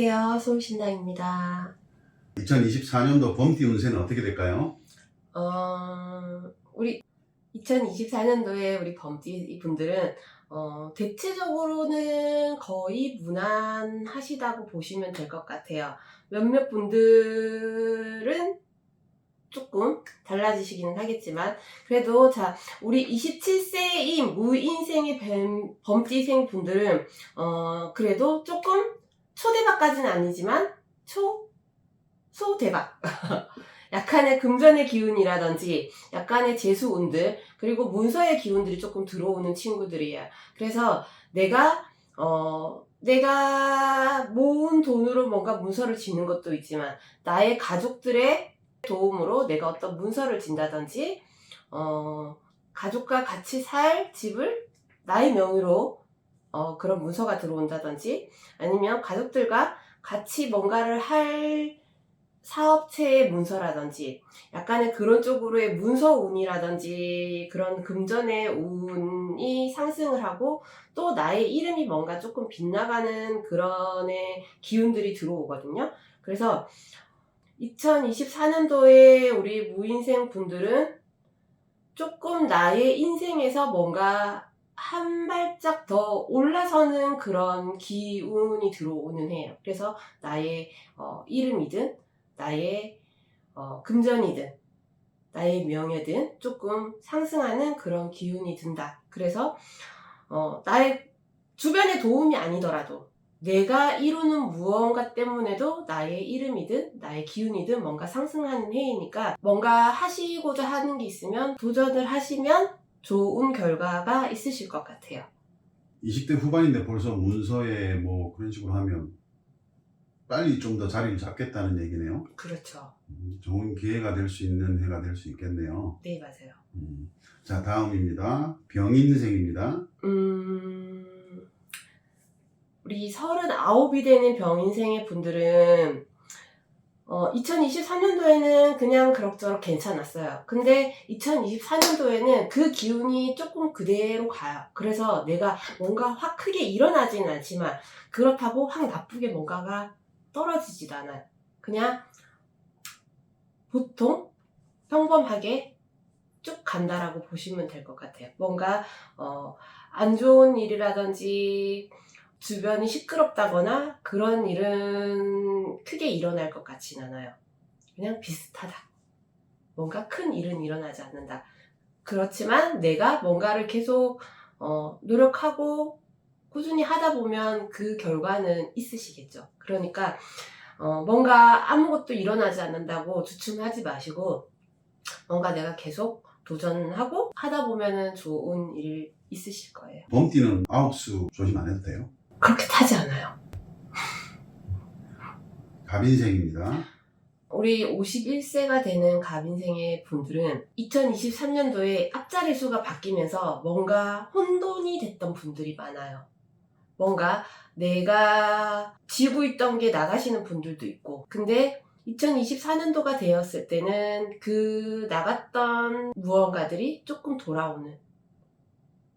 안녕하세요. 송신당입니다. 2024년도 범띠 운세는 어떻게 될까요? 어, 우리 2024년도에 우리 범띠 분들은 어, 대체적으로는 거의 무난하시다고 보시면 될 것 같아요. 몇몇 분들은 조금 달라지시기는 하겠지만 그래도 자 우리 27세인 무인생의 뱀- 범띠생 분들은 어 그래도 조금 초대박까지는 아니지만 초 소대박 약간의 금전의 기운이라든지 약간의 재수운들 그리고 문서의 기운들이 조금 들어오는 친구들이에요. 그래서 내가 어 내가 모은 돈으로 뭔가 문서를 짓는 것도 있지만 나의 가족들의 도움으로 내가 어떤 문서를 진다든지 어 가족과 같이 살 집을 나의 명의로 어 그런 문서가 들어온다든지 아니면 가족들과 같이 뭔가를 할 사업체의 문서라든지 약간의 그런 쪽으로의 문서 운이라든지 그런 금전의 운이 상승을 하고 또 나의 이름이 뭔가 조금 빗나가는 그런의 기운들이 들어오거든요. 그래서 2024년도에 우리 무인생 분들은 조금 나의 인생에서 뭔가 한 발짝 더 올라서는 그런 기운이 들어오는 해요. 그래서 나의 어, 이름이든 나의 어, 금전이든 나의 명예든 조금 상승하는 그런 기운이 든다. 그래서 어, 나의 주변의 도움이 아니더라도 내가 이루는 무언가 때문에도 나의 이름이든 나의 기운이든 뭔가 상승하는 해이니까 뭔가 하시고자 하는 게 있으면 도전을 하시면 좋은 결과가 있으실 것 같아요. 20대 후반인데 벌써 문서에 뭐 그런 식으로 하면 빨리 좀 더 자리를 잡겠다는 얘기네요. 그렇죠. 음, 좋은 기회가 될 수 있는 해가 될 수 있겠네요. 네, 맞아요. 음, 자, 다음입니다. 병인생입니다. 음, 우리 39이 되는 병인생의 분들은 어, 2023년도에는 그냥 그럭저럭 괜찮았어요. 근데 2024년도에는 그 기운이 조금 그대로 가요. 그래서 내가 뭔가 확 크게 일어나지는 않지만 그렇다고 확 나쁘게 뭔가가 떨어지지도 않아요. 그냥 보통 평범하게 쭉 간다라고 보시면 될 것 같아요. 뭔가 어, 안 좋은 일이라든지 주변이 시끄럽다거나 그런 일은 크게 일어날 것 같진 않아요. 그냥 비슷하다. 뭔가 큰 일은 일어나지 않는다. 그렇지만 내가 뭔가를 계속 어, 노력하고 꾸준히 하다 보면 그 결과는 있으시겠죠. 그러니까 어, 뭔가 아무것도 일어나지 않는다고 주춤하지 마시고 뭔가 내가 계속 도전하고 하다 보면은 좋은 일 있으실 거예요. 범띠는 아홉 수 조심 안 해도 돼요. 그렇게 타지 않아요. 갑인생입니다. 우리 51세가 되는 갑인생의 분들은 2023년도에 앞자리 수가 바뀌면서 뭔가 혼돈이 됐던 분들이 많아요. 뭔가 내가 쥐고 있던 게 나가시는 분들도 있고. 근데 2024년도가 되었을 때는 그 나갔던 무언가들이 조금 돌아오는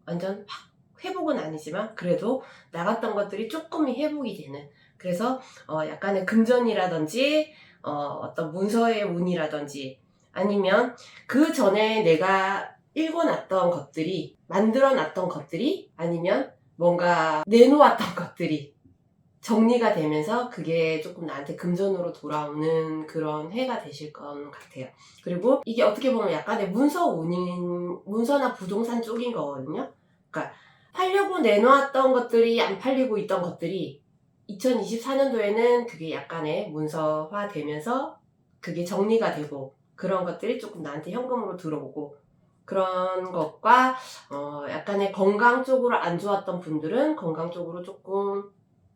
완전 확 회복은 아니지만 그래도 나갔던 것들이 조금이 회복이 되는 그래서 어 약간의 금전이라든지 어, 어떤 문서의 운이라든지 아니면 그 전에 내가 읽어놨던 것들이 만들어놨던 것들이 아니면 뭔가 내놓았던 것들이 정리가 되면서 그게 조금 나한테 금전으로 돌아오는 그런 해가 되실 것 같아요. 그리고 이게 어떻게 보면 약간의 문서 운인, 문서나 부동산 쪽인 거거든요. 그러니까 팔려고 내놓았던 것들이 안 팔리고 있던 것들이 2024년도에는 그게 약간의 문서화 되면서 그게 정리가 되고 그런 것들이 조금 나한테 현금으로 들어오고 그런 것과 어 약간의 건강 쪽으로 안 좋았던 분들은 건강 쪽으로 조금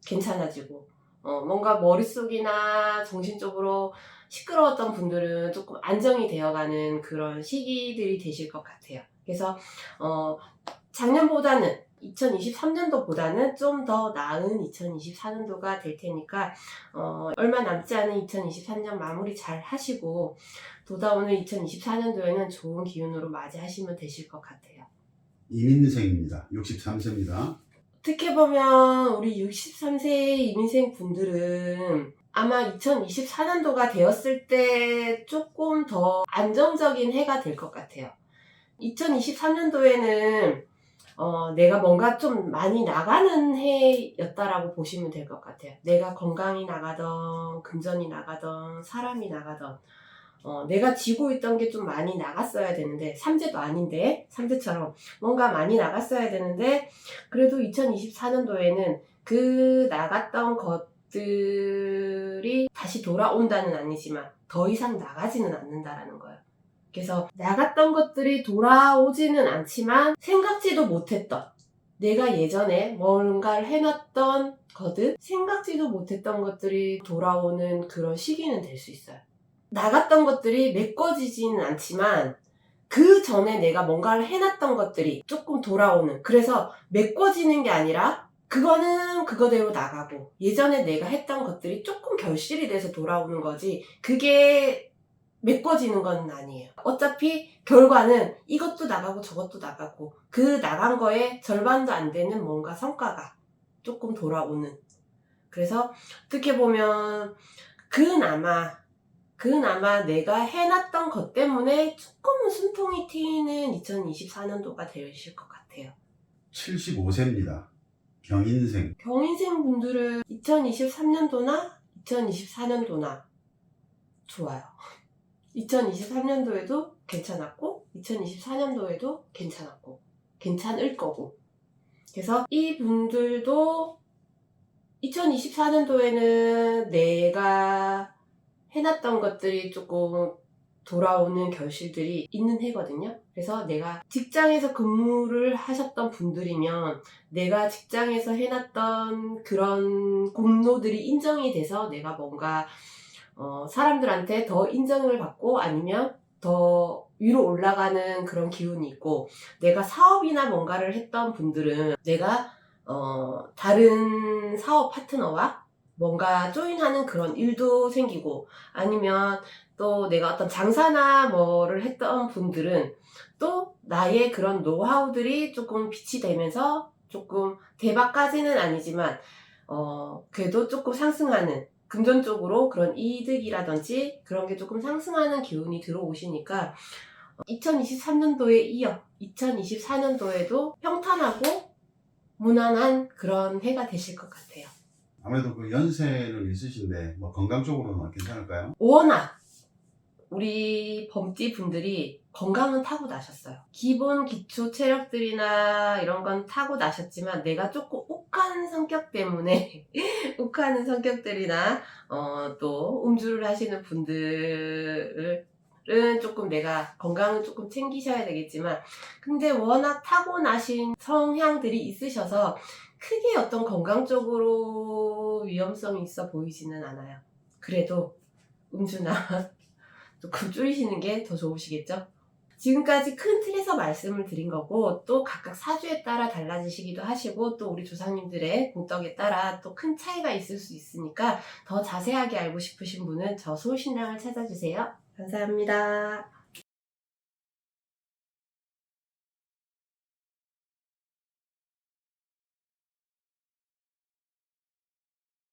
괜찮아지고 어 뭔가 머릿속이나 정신적으로 시끄러웠던 분들은 조금 안정이 되어가는 그런 시기들이 되실 것 같아요. 그래서 어 작년보다는 2023년도보다는 좀 더 나은 2024년도가 될 테니까 어, 얼마 남지 않은 2023년 마무리 잘 하시고 돌아오는 2024년도에는 좋은 기운으로 맞이하시면 되실 것 같아요. 이민생입니다. 63세입니다. 어떻게 보면 우리 63세 이민생 분들은 아마 2024년도가 되었을 때 조금 더 안정적인 해가 될 것 같아요. 2023년도에는 어, 내가 뭔가 좀 많이 나가는 해였다라고 보시면 될 것 같아요. 내가 건강이 나가던, 금전이 나가던, 사람이 나가던, 어, 내가 쥐고 있던 게 좀 많이 나갔어야 되는데, 삼재도 아닌데, 삼재처럼 뭔가 많이 나갔어야 되는데, 그래도 2024년도에는 그 나갔던 것들이 다시 돌아온다는 아니지만, 더 이상 나가지는 않는다라는 거예요. 그래서 나갔던 것들이 돌아오지는 않지만 생각지도 못했던 내가 예전에 뭔가를 해놨던 거든 생각지도 못했던 것들이 돌아오는 그런 시기는 될 수 있어요. 나갔던 것들이 메꿔지지는 않지만 그 전에 내가 뭔가를 해놨던 것들이 조금 돌아오는 그래서 메꿔지는 게 아니라 그거는 그거대로 나가고 예전에 내가 했던 것들이 조금 결실이 돼서 돌아오는 거지 그게 메꿔지는 건 아니에요. 어차피 결과는 이것도 나가고 저것도 나가고 그 나간 거에 절반도 안 되는 뭔가 성과가 조금 돌아오는. 그래서 어떻게 보면 그나마 그나마 내가 해놨던 것 때문에 조금은 숨통이 튀는 2024년도가 되실 것 같아요. 75세입니다. 경인생. 경인생 분들은 2023년도나 2024년도나 좋아요. 2023년도에도 괜찮았고, 2024년도에도 괜찮았고, 괜찮을 거고. 그래서 이 분들도 2024년도에는 내가 해놨던 것들이 조금 돌아오는 결실들이 있는 해거든요. 그래서 내가 직장에서 근무를 하셨던 분들이면 내가 직장에서 해놨던 그런 공로들이 인정이 돼서 내가 뭔가 어, 사람들한테 더 인정을 받고 아니면 더 위로 올라가는 그런 기운이 있고 내가 사업이나 뭔가를 했던 분들은 내가 어, 다른 사업 파트너와 뭔가 조인하는 그런 일도 생기고 아니면 또 내가 어떤 장사나 뭐를 했던 분들은 또 나의 그런 노하우들이 조금 빛이 되면서 조금 대박까지는 아니지만 어 그래도 조금 상승하는 금전적으로 그런 이득이라든지 그런 게 조금 상승하는 기운이 들어오시니까 2023년도에 이어 2024년도에도 평탄하고 무난한 그런 해가 되실 것 같아요. 아무래도 그 연세는 있으신데 뭐 건강 쪽으로는 괜찮을까요? 워낙 우리 범띠 분들이 건강은 타고 나셨어요. 기본 기초 체력들이나 이런 건 타고 나셨지만 내가 조금 욱한 성격 때문에 욱하는 성격들이나 어, 또 음주를 하시는 분들은 조금 내가 건강은 조금 챙기셔야 되겠지만 근데 워낙 타고 나신 성향들이 있으셔서 크게 어떤 건강적으로 위험성이 있어 보이지는 않아요. 그래도 음주나 조금 줄이시는 게 더 좋으시겠죠? 지금까지 큰 틀에서 말씀을 드린 거고 또 각각 사주에 따라 달라지시기도 하시고 또 우리 조상님들의 공덕에 따라 또 큰 차이가 있을 수 있으니까 더 자세하게 알고 싶으신 분은 저 소신랑을 찾아주세요. 감사합니다.